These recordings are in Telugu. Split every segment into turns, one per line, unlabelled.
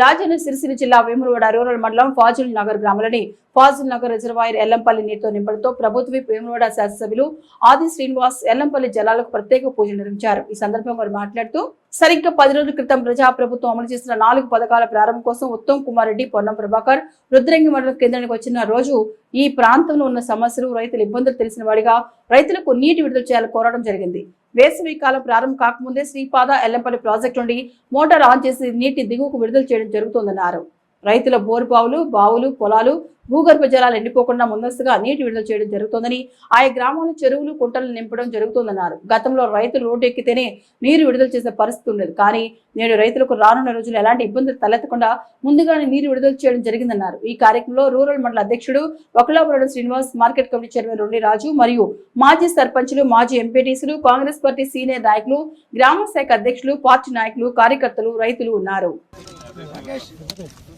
రాజన్న సిరిసిల్ల జిల్లా వేములవాడ రూరల్ మండలం ఫాజుల్ నగర్ గ్రామంలోని ఫాజుల్ నగర్ రిజర్వాయర్ ఎల్లంపల్లి నీటితో నింపడంతో ప్రభుత్వ వేములవాడ శాసనసభ్యులు ఆది శ్రీనివాస్ ఎల్లంపల్లి జలాలకు ప్రత్యేక పూజలు నిర్వహించారు. ఈ సందర్భంగా వారు మాట్లాడుతూ సరిగ్గా పది రోజుల క్రితం ప్రజా ప్రభుత్వం అమలు చేసిన నాలుగు పథకాల ప్రారంభం కోసం ఉత్తమ్ కుమార్ రెడ్డి పొన్నం ప్రభాకర్ రుద్రంగి మండలం కేంద్రానికి వచ్చిన రోజు ఈ ప్రాంతంలో ఉన్న సమస్యలు రైతుల ఇబ్బందులు తెలిసిన వాడిగా రైతులకు నీటి విడుదల చేయాలని కోరడం జరిగింది. వేసవి కాలం ప్రారంభం కాకముందే శ్రీపాద ఎల్లంపల్లి ప్రాజెక్టు నుండి మోటార్ ఆన్ చేసి నీటి దిగువకు విడుదల చేయడం జరుగుతోందన్నారు. రైతుల బోరు బావులు బావులు పొలాలు భూగర్భ జలాలు ఎండిపోకుండా ముందస్తుగా నీటి విడుదల చేయడం జరుగుతోందని ఆయా గ్రామాల చెరువులు కుంటలు నింపడం జరుగుతోందన్నారు. గతంలో రైతులు రోడ్డు ఎక్కితేనే నీరు విడుదల చేసే పరిస్థితి ఉండేది. కానీ నేడు రైతులకు రానున్న రోజులు ఎలాంటి ఇబ్బందులు తలెత్తకుండా ముందుగానే నీరు విడుదల చేయడం జరిగిందన్నారు. ఈ కార్యక్రమంలో రూరల్ మండల అధ్యక్షుడు Vakalapuram Srinivas market committee chairman Rondi Raju మరియు మాజీ సర్పంచులు మాజీ ఎంపీటీసీలు కాంగ్రెస్ పార్టీ సీనియర్ నాయకులు గ్రామ శాఖ అధ్యక్షులు పార్టీ నాయకులు కార్యకర్తలు రైతులు ఉన్నారు.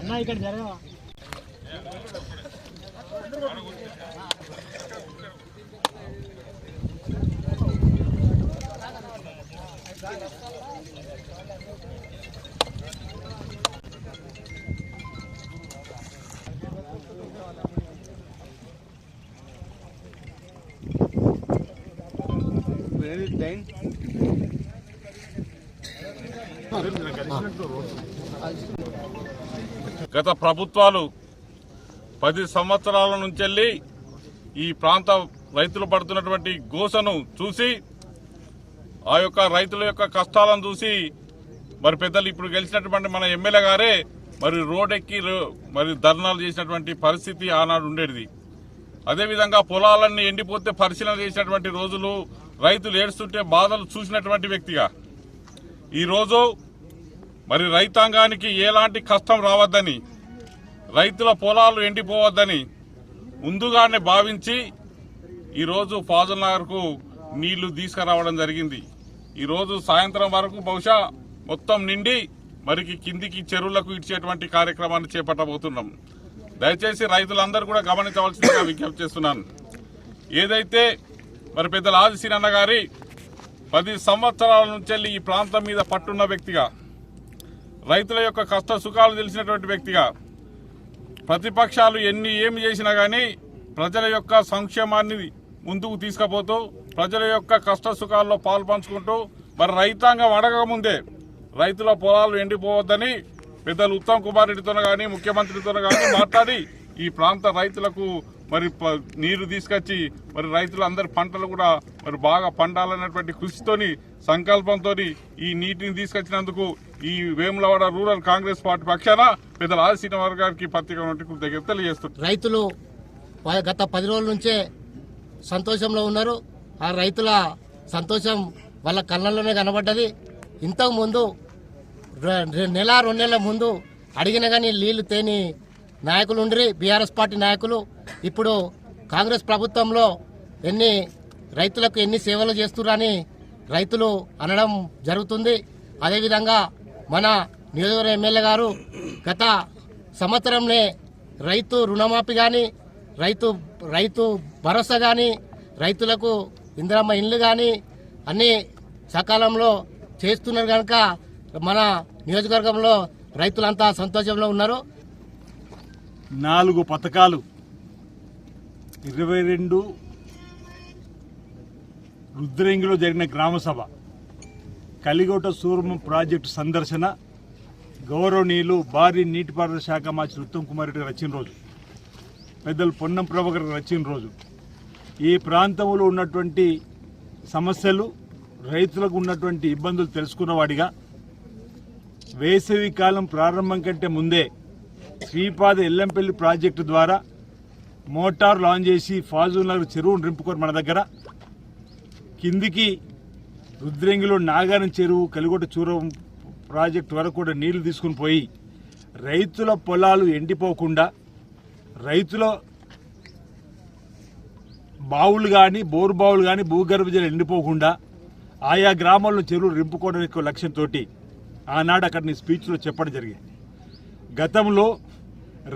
అన్నా ఇక్కడ జరగవా?
గత ప్రభుత్వాలు పది సంవత్సరాల నుంచెల్లి ఈ ప్రాంత రైతులు పడుతున్నటువంటి గోసను చూసి ఆ యొక్క రైతుల యొక్క కష్టాలను చూసి మరి పెద్దలు ఇప్పుడు గెలిచినటువంటి మన ఎమ్మెల్యే గారే మరి రోడ్డెక్కి రో- మరి ధర్నాలు చేసినటువంటి పరిస్థితి ఆనాడు ఉండేది. అదేవిధంగా పొలాలన్నీ ఎండిపోతే పరిశీలన చేసినటువంటి రోజులు రైతులు ఏడుస్తుంటే బాధలు చూసినటువంటి వ్యక్తిగా. ఈరోజు మరి రైతాంగానికి ఎలాంటి కష్టం రావద్దని రైతుల పొలాలు ఎండిపోవద్దని ముందుగానే భావించి ఈరోజు ఫాజల్ నగర్కు నీళ్ళు తీసుకురావడం జరిగింది. ఈరోజు సాయంత్రం వరకు బహుశా మొత్తం నిండి మరికి కిందికి చెరువులకు ఇచ్చేటువంటి కార్యక్రమాన్ని చేపట్టబోతున్నాం. దయచేసి రైతులందరూ కూడా గమనించవలసిందిగా విజ్ఞప్తి చేస్తున్నాను. ఏదైతే మరి పెద్దల ఆదిశీనన్న గారి పది సంవత్సరాల నుంచి ఈ ప్రాంతం మీద పట్టున్న వ్యక్తిగా రైతుల యొక్క కష్ట సుఖాలు తెలిసినటువంటి వ్యక్తిగా ప్రతిపక్షాలు ఎన్ని ఏమి చేసినా కానీ ప్రజల యొక్క సంక్షేమాన్ని ముందుకు తీసుకుపోతూ ప్రజల యొక్క కష్ట సుఖాల్లో పాలు పంచుకుంటూ మరి రైతాంగం అడగకముందే రైతుల పొలాలు ఎండిపోవద్దని పెద్దలు ఉత్తమ్ కుమార్ రెడ్డితో కానీ ముఖ్యమంత్రితో కానీ మాట్లాడి ఈ ప్రాంత రైతులకు మరి ప- నీరు తీసుకొచ్చి మరి రైతులందరి పంటలు కూడా మరి బాగా పండాలన్నటువంటి కృషితోని సంకల్పంతో ఈ నీటిని తీసుకొచ్చినందుకు ఈ వేములవాడ రూరల్ కాంగ్రెస్ పార్టీ పక్షాన పెద్దల ఆది శ్రీనివాస్ గారికి పత్రిక నుండి కృతజ్ఞత తెలియజేస్తున్నారు
రైతులు గత పది రోజుల నుంచే సంతోషంలో ఉన్నారు. ఆ రైతుల సంతోషం వాళ్ళ కళ్ళల్లోనే కనబడ్డది. ఇంతకుముందు రె- నెల రెండు నెలల ముందు అడిగిన కానీ నీళ్ళు తేని నాయకులు ఉండ్రి బీఆర్ఎస్ పార్టీ నాయకులు. ఇప్పుడు కాంగ్రెస్ ప్రభుత్వంలో ఎన్ని రైతులకు ఎన్ని సేవలు చేస్తున్నారని రైతులు అనడం జరుగుతుంది. అదేవిధంగా మన నియోజకవర్గ ఎమ్మెల్యే గారు గత సంవత్సరంనే రైతు రుణమాఫీ కానీ రైతు రైతు భరోసా కానీ రైతులకు ఇందిరమ్మ ఇండ్లు కానీ అన్నీ సకాలంలో చేస్తున్నారు కనుక మన నియోజకవర్గంలో రైతులంతా సంతోషంలో ఉన్నారు.
నాలుగు పథకాలు. ఇరవై రెండు రుద్రంగిలో జరిగిన గ్రామ సభ. కలిగోట సూర్మ ప్రాజెక్టు సందర్శన. గౌరవనీయులు భారీ నీటిపారుదల శాఖ మార్చి ఉత్తమ్ కుమార్ రెడ్డి గారు రోజు. పెద్దలు పొన్నం ప్రభాకర్ రచ్చిన రోజు. ఈ ప్రాంతంలో ఉన్నటువంటి సమస్యలు రైతులకు ఉన్నటువంటి ఇబ్బందులు తెలుసుకున్నవాడిగా వేసవి కాలం ప్రారంభం కంటే ముందే శ్రీపాద ఎల్లంపల్లి ప్రాజెక్టు ద్వారా మోటార్ లాంచ్ చేసి ఫాజుల్ నగర్ చెరువును నింపుకొని మన దగ్గర. కిందికి రుద్రంగిలో నాగారం చెరువు కలిగొట్ట చూరం ప్రాజెక్టు వరకు కూడా నీళ్ళు తీసుకుని పోయి రైతుల పొలాలు ఎండిపోకుండా రైతుల బావులు కానీ బోరు బావులు కానీ భూగర్భ జలం ఎండిపోకుండా ఆయా గ్రామాల్లో చెరువులు రింపుకోవడానికి ఒక లక్ష్యంతో ఆనాడు అక్కడ స్పీచ్లో చెప్పడం జరిగింది. గతంలో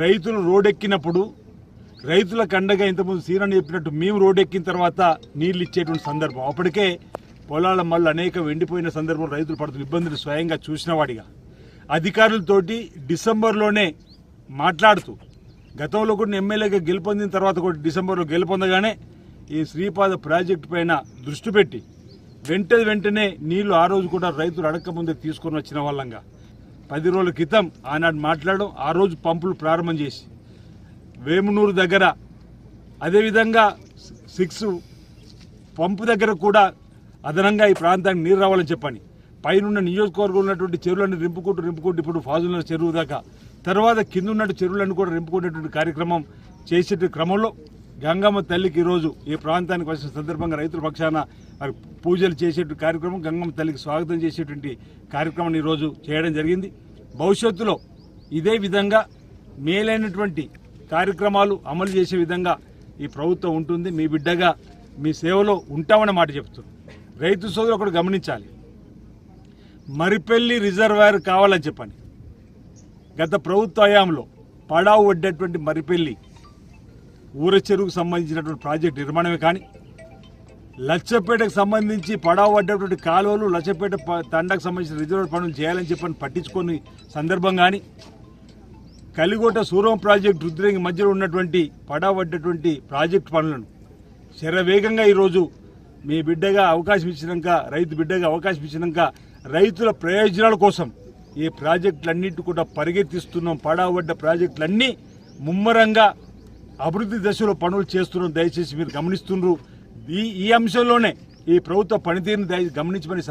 రైతులు రోడ్డెక్కినప్పుడు రైతుల కండగా ఇంతకుముందు సీరని చెప్పినట్టు మేము రోడ్డెక్కిన తర్వాత నీళ్ళు ఇచ్చేటువంటి సందర్భం. అప్పటికే పొలాల మళ్ళీ అనేక ఎండిపోయిన సందర్భం రైతులు పడుతున్న ఇబ్బందులు స్వయంగా చూసిన వాడిగా. అధికారులతోటి డిసెంబర్లోనే మాట్లాడుతూ గతంలో కూడా ఎమ్మెల్యేగా గెలుపొందిన తర్వాత కూడా డిసెంబర్లో గెలుపొందగానే ఈ శ్రీపాద ప్రాజెక్టు పైన దృష్టి పెట్టి వెంట వెంటనే నీళ్ళు ఆ రోజు కూడా రైతులు అడగకముందే తీసుకొని వచ్చిన వాళ్ళంగా. పది రోజుల క్రితం ఆనాడు మాట్లాడడం ఆ రోజు పంపులు ప్రారంభం చేసి. వేమునూరు దగ్గర అదేవిధంగా సిక్స్ పంపు దగ్గర కూడా అదనంగా ఈ ప్రాంతానికి నీరు రావాలని చెప్పని. పైనున్న నియోజకవర్గం ఉన్నటువంటి చెరువులను రింపుకుంటూ రింపుకుంటూ ఇప్పుడు ఫాజుల చెరువు దాకా. తర్వాత కింద ఉన్నట్టు చెరువులను కూడా రింపుకునేటువంటి కార్యక్రమం చేసే క్రమంలో గంగమ్మ తల్లికి ఈరోజు ఈ ప్రాంతానికి వచ్చిన సందర్భంగా రైతుల పక్షాన మరి పూజలు చేసేటువంటి కార్యక్రమం గంగమ్మ తల్లికి స్వాగతం చేసేటువంటి కార్యక్రమాన్ని ఈరోజు చేయడం జరిగింది. భవిష్యత్తులో ఇదే విధంగా మేలైనటువంటి కార్యక్రమాలు అమలు చేసే విధంగా ఈ ప్రభుత్వం ఉంటుంది. మీ బిడ్డగా మీ సేవలో ఉంటామన్న మాట చెప్తుంది రైతు సోదరులు ఒకటి గమనించాలి. మరిపెల్లి రిజర్వాయర్ కావాలని చెప్పని గత ప్రభుత్వ హయాంలో పడావు పడ్డటువంటి మరిపెల్లి ఊర చెరువుకు సంబంధించినటువంటి ప్రాజెక్ట్ నిర్మాణమే కానీ లచ్చపేటకు సంబంధించి పడావు పడ్డటువంటి కాలువలు లచ్చపేట ప- సంబంధించిన రిజర్వ్ పనులు చేయాలని చెప్పని పట్టించుకొని సందర్భం కానీ కలిగోట సూరం ప్రాజెక్టు రుద్రంగి మధ్యలో ఉన్నటువంటి పడవడ్డటువంటి ప్రాజెక్టు పనులను శరవేగంగా ఈరోజు మీ బిడ్డగా అవకాశం ఇచ్చినాక రైతు బిడ్డగా అవకాశం ఇచ్చినాక రైతుల ప్రయోజనాల కోసం ఈ ప్రాజెక్టులన్నింటి కూడా పరిగెత్తిస్తున్నాం. పడవడ్డ ప్రాజెక్టులన్నీ ముమ్మరంగా అభివృద్ధి దశలో పనులు చేస్తున్నాం దయచేసి మీరు గమనిస్తున్నారు ఈ ఈ అంశంలోనే ఈ ప్రభుత్వ పనితీరుని దయ గమనించమని